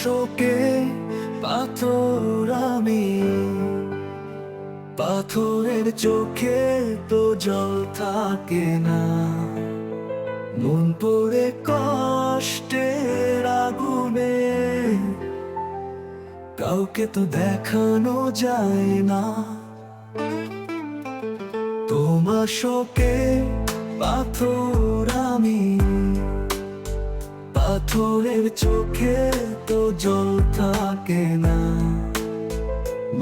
শোকে পাথর আমি, পাথরের চোখে তো জল থাকে না। মন পড়ে কষ্টের আগুনে, কাউকে তো দেখানো যায় না। তোমার শোকে পাথর আমি, পাথরের চোখে জল থাকে না।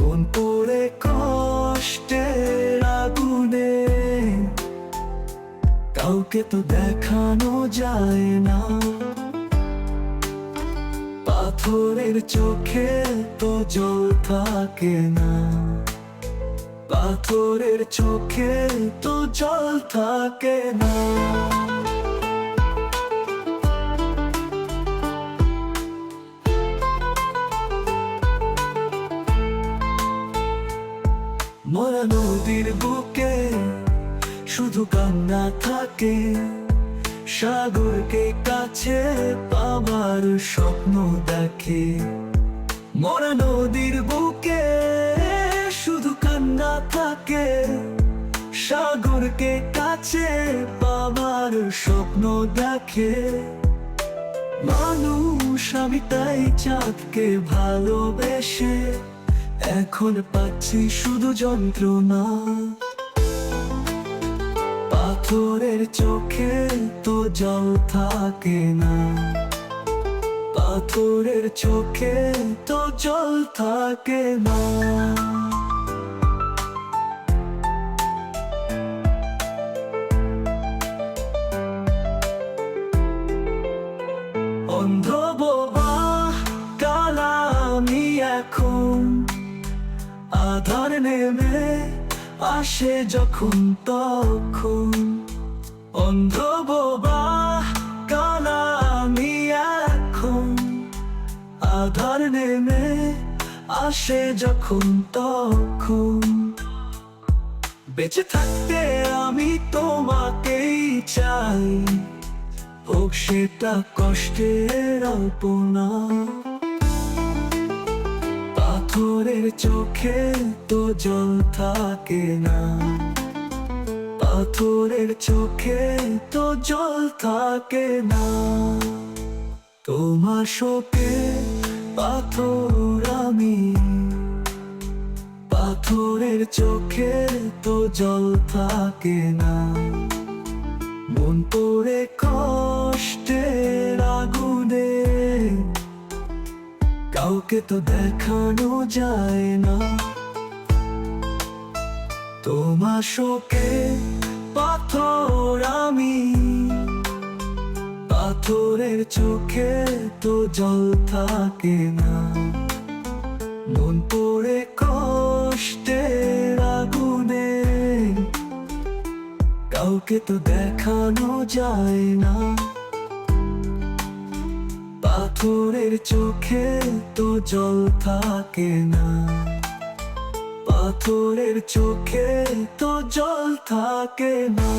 মন পড়ে কষ্টের আগুনে। কাউকে তো দেখানো যায় না। পাথরের চোখে তো জল থাকে না। পাথরের চোখে তো জল থাকে না। মরা নদীর বুকে শুধু কান্না থাকে। সাগরকে কাছে পাবার স্বপ্ন দেখে। মরা নদীর বুকে শুধু কান্না থাকে। সাগরকে কাছে পাবার স্বপ্ন দেখে। মানুষ, আমি তাই চাঁদকে ভালোবেসে এখন পাচ্ছি শুধু যন্ত্রণা। পাথরের চোখে তো জল থাকে না। পাথরের চোখে তো জল থাকে না। আধার নেমে আসে যখন তখন। অন্ধ বোবা কালা আমি এখন। আধার নেমে আসে যখন তখন। বেঁচে থাকতে আমি তোমাকেই চাই। হোক সেটা কষ্টের পাথরের চোখে তো জল থাকে না। পাথরের চোখে তো জল থাকে না। তোমার শোকে পাথর আমি। পাথরের চোখে তো জল থাকে না। মন পড়ে কষ্টের কাউকে তো দেখানো যায় না। তোমার শোকে পাথর আমি, পাথরের চোখে তো জল থাকে না। মন পড়ে কষ্টের আগুনে, কাউকে তো দেখানো যায় না। পাথরের চোখে তো জল থাকে না। পাথরের চোখে তো জল থাকে না।